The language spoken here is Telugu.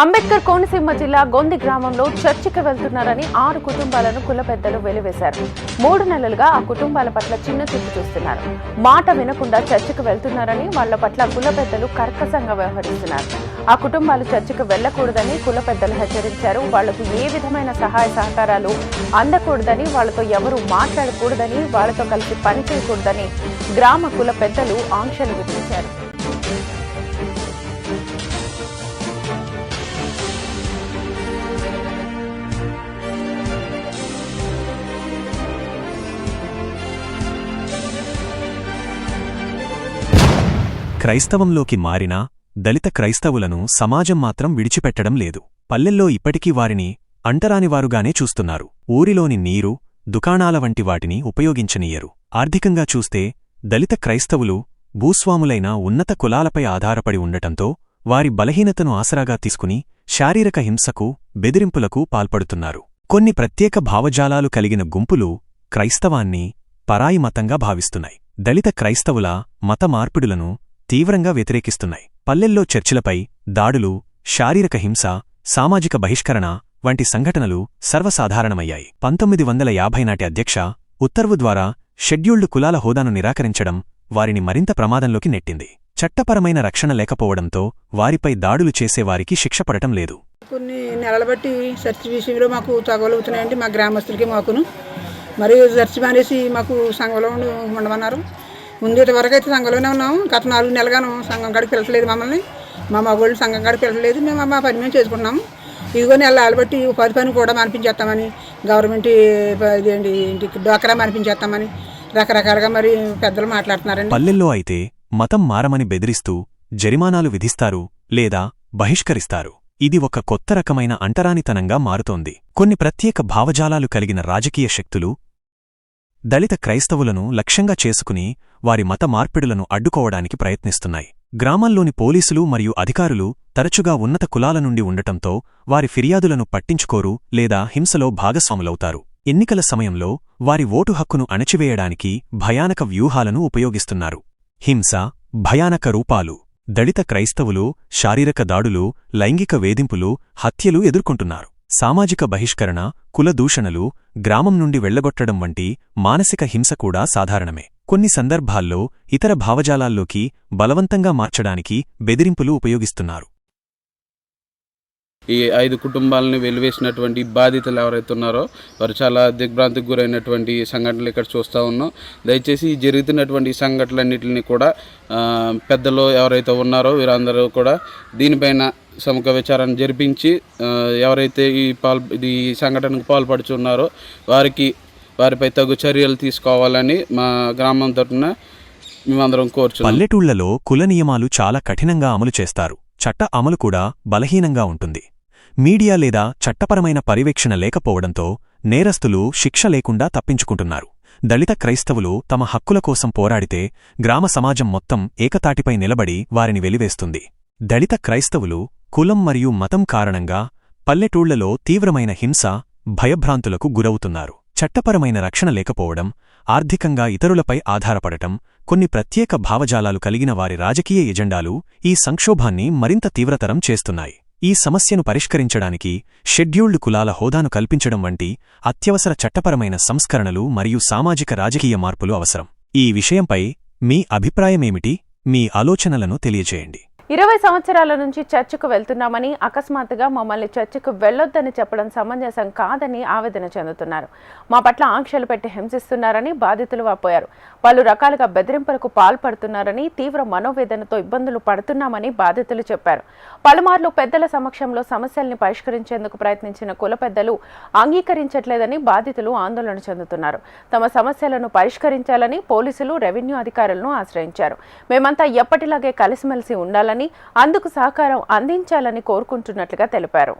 అంబేద్కర్ కోనసీమ జిల్లా గొంది గ్రామంలో చర్చికి వెళ్తున్నారని ఆరు కుటుంబాలను కుల పెద్దలు వెలివేశారు. మూడు నెలలుగా ఆ కుటుంబాల పట్ల చిన్న చూపు చూస్తున్నారు. మాట వినకుండా చర్చికి వెళ్తున్నారని వాళ్ళ పట్ల కుల పెద్దలు కర్కశంగా వ్యవహరిస్తున్నారు. ఆ కుటుంబాలు చర్చికి వెళ్ళకూడదని కుల పెద్దలు హెచ్చరించారు. వాళ్ళకు ఏ విధమైన సహాయ సహకారాలు అందకూడదని వాళ్ళతో ఎవరు మాట్లాడకూడదని వాళ్ళతో కలిసి పనిచేయకూడదని గ్రామ కుల పెద్దలు ఆంక్షలు విధించారు. క్రైస్తవంలోకి మారినా దళిత క్రైస్తవులను సమాజం మాత్రం విడిచిపెట్టడం లేదు. పల్లెల్లో ఇప్పటికీ వారిని అంటరానివారుగానే చూస్తున్నారు. ఊరిలోని నీరు దుకాణాల వంటి వాటిని ఉపయోగించనీయరు. ఆర్థికంగా చూస్తే దళిత క్రైస్తవులు భూస్వాములైన ఉన్నత కులాలపై ఆధారపడి ఉండటంతో వారి బలహీనతను ఆసరాగా తీసుకుని శారీరక హింసకు బెదిరింపులకు పాల్పడుతున్నారు. కొన్ని ప్రత్యేక భావజాలాలు కలిగిన గుంపులు క్రైస్తవాన్ని పరాయి మతంగా భావిస్తున్నాయి. దళిత క్రైస్తవుల మత మార్పిడులను తీవ్రంగా వ్యతిరేకిస్తున్నాయి. పల్లెల్లో చర్చిలపై దాడులు శారీరక హింస సామాజిక బహిష్కరణ వంటి సంఘటనలు సర్వసాధారణమయ్యాయి. పంతొమ్మిది వందల యాభై నాటి అధ్యక్ష ఉత్తర్వు ద్వారా షెడ్యూల్డ్ కులాల హోదాను నిరాకరించడం వారిని మరింత ప్రమాదంలోకి నెట్టింది. చట్టపరమైన రక్షణ లేకపోవడంతో వారిపై దాడులు చేసేవారికి శిక్ష పడటం లేదు. కొన్ని నెలల బట్టి చర్చి విషయంలో మాకు తగలుగుతున్నాయండి మా గ్రామస్తులకి మాకును. మరియు చర్చి మానేసి మాకు సంఘంలో ఉండమన్నారు. ముందు వరకు అయితే సంఘంలోనే ఉన్నాము గత నాలుగు నెలలుగాను సంఘం కాడికి పిలచలేదు మమ్మల్ని. మా మగవాళ్ళు సంఘం కాడికి పిలచలేదు మేము మా పని మేము చేసుకుంటున్నాము ఇదిగో నెలలు బట్టి ఉపాధి పని కూడా మనిపించేస్తామని గవర్నమెంట్ ఇదేంటి ఇంటికి డోకరా మనిపించేస్తామని రకరకాలుగా మరి పెద్దలు మాట్లాడుతున్నారండి. పల్లెల్లో అయితే మతం మారమని బెదిరిస్తూ జరిమానాలు విధిస్తారు లేదా బహిష్కరిస్తారు. ఇది ఒక కొత్త రకమైన అంటరానితనంగా మారుతోంది. కొన్ని ప్రత్యేక భావజాలాలు కలిగిన రాజకీయ శక్తులు దళిత క్రైస్తవులను లక్ష్యంగా చేసుకుని వారి మత మార్పిడులను అడ్డుకోవడానికి ప్రయత్నిస్తున్నాయి. గ్రామాల్లోని పోలీసులు మరియు అధికారులు తరచుగా ఉన్నత కులాల నుండి ఉండటంతో వారి ఫిర్యాదులను పట్టించుకోరు లేదా హింసలో భాగస్వాములవుతారు. ఎన్నికల సమయంలో వారి ఓటు హక్కును అణచివేయడానికి భయానక వ్యూహాలను ఉపయోగిస్తున్నారు. హింస భయానక రూపాలు దళిత క్రైస్తవులు శారీరక దాడులు లైంగిక వేధింపులు హత్యలు ఎదుర్కొంటున్నారు. సామాజిక బహిష్కరణ కుల దూషణలు గ్రామం నుండి వెళ్ళగొట్టడం వంటి మానసిక హింస కూడా సాధారణమే. కొన్ని సందర్భాల్లో ఇతర భావజాలాల్లోకి బలవంతంగా మార్చడానికి బెదిరింపులు ఉపయోగిస్తున్నారు. ఈ ఐదు కుటుంబాలను వెలివేసినటువంటి బాధితులు ఎవరైతే ఉన్నారో వారు చాలా దిగ్భ్రాంతికి గురైనటువంటి సంఘటనలు ఇక్కడ చూస్తూ ఉన్నాం. దయచేసి జరుగుతున్నటువంటి సంఘటనలన్నింటినీ కూడా పెద్దలు ఎవరైతే ఉన్నారో వీరందరూ కూడా దీనిపైన సముఖ విచారణ జరిపించి ఎవరైతే ఈ పాల్ ఈ సంఘటనకు పాల్పడుచున్నారో వారికి వారిపై తగు చర్యలు తీసుకోవాలని మా గ్రామం తరఫున మేమందరం కోరుచు పల్లెటూళ్ళలో కుల నియమాలు చాలా కఠినంగా అమలు చేస్తారు. చట్ట అమలు కూడా బలహీనంగా ఉంటుంది. మీడియా లేదా చట్టపరమైన పర్యవేక్షణ లేకపోవడంతో నేరస్తులు శిక్ష లేకుండా తప్పించుకుంటున్నారు. దళిత క్రైస్తవులు తమ హక్కుల కోసం పోరాడితే గ్రామ సమాజం మొత్తం ఏకతాటిపై నిలబడి వారిని వెలివేస్తుంది. దళిత క్రైస్తవులు కులం మరియు మతం కారణంగా పల్లెటూళ్ళలో తీవ్రమైన హింస భయభ్రాంతులకు గురవుతున్నారు. చట్టపరమైన రక్షణ లేకపోవడం ఆర్థికంగా ఇతరులపై ఆధారపడటం కొన్ని ప్రత్యేక భావజాలాలు కలిగిన వారి రాజకీయ ఎజెండాలు ఈ సంక్షోభాన్ని మరింత తీవ్రతరం చేస్తున్నాయి. ఈ సమస్యను పరిష్కరించడానికి షెడ్యూల్డ్ కులాల హోదాను కల్పించడం వంటి అత్యవసర చట్టపరమైన సంస్కరణలు మరియు సామాజిక రాజకీయ మార్పులు అవసరం. ఈ విషయంపై మీ అభిప్రాయమేమిటి? మీ ఆలోచనలను తెలియజేయండి. ఇరవై సంవత్సరాల నుంచి చర్చకు వెళ్తున్నామని అకస్మాత్తుగా మమ్మల్ని చర్చకు వెళ్ళొద్దని చెప్పడం సమంజసం కాదని ఆవేదన చెందుతున్నారు. మా పట్ల ఆంక్షలు పెట్టి హింసిస్తున్నారని బాధితులు వాపోయారు. పలు రకాలుగా బెదిరింపులకు పాల్పడుతున్నారని తీవ్ర మనోవేదనతో ఇబ్బందులు పడుతున్నామని బాధితులు చెప్పారు. పలుమార్లు పెద్దల సమక్షంలో సమస్యల్ని పరిష్కరించేందుకు ప్రయత్నించిన కుల పెద్దలు అంగీకరించట్లేదని బాధితులు ఆందోళన చెందుతున్నారు. తమ సమస్యలను పరిష్కరించాలని పోలీసులు రెవెన్యూ అధికారులను ఆశ్రయించారు. మేమంతా ఎప్పటిలాగే కలిసిమెలిసి ఉండాలని అందుకు సహకారం అందించాలని కోరుకుంటున్నట్లుగా తెలిపారు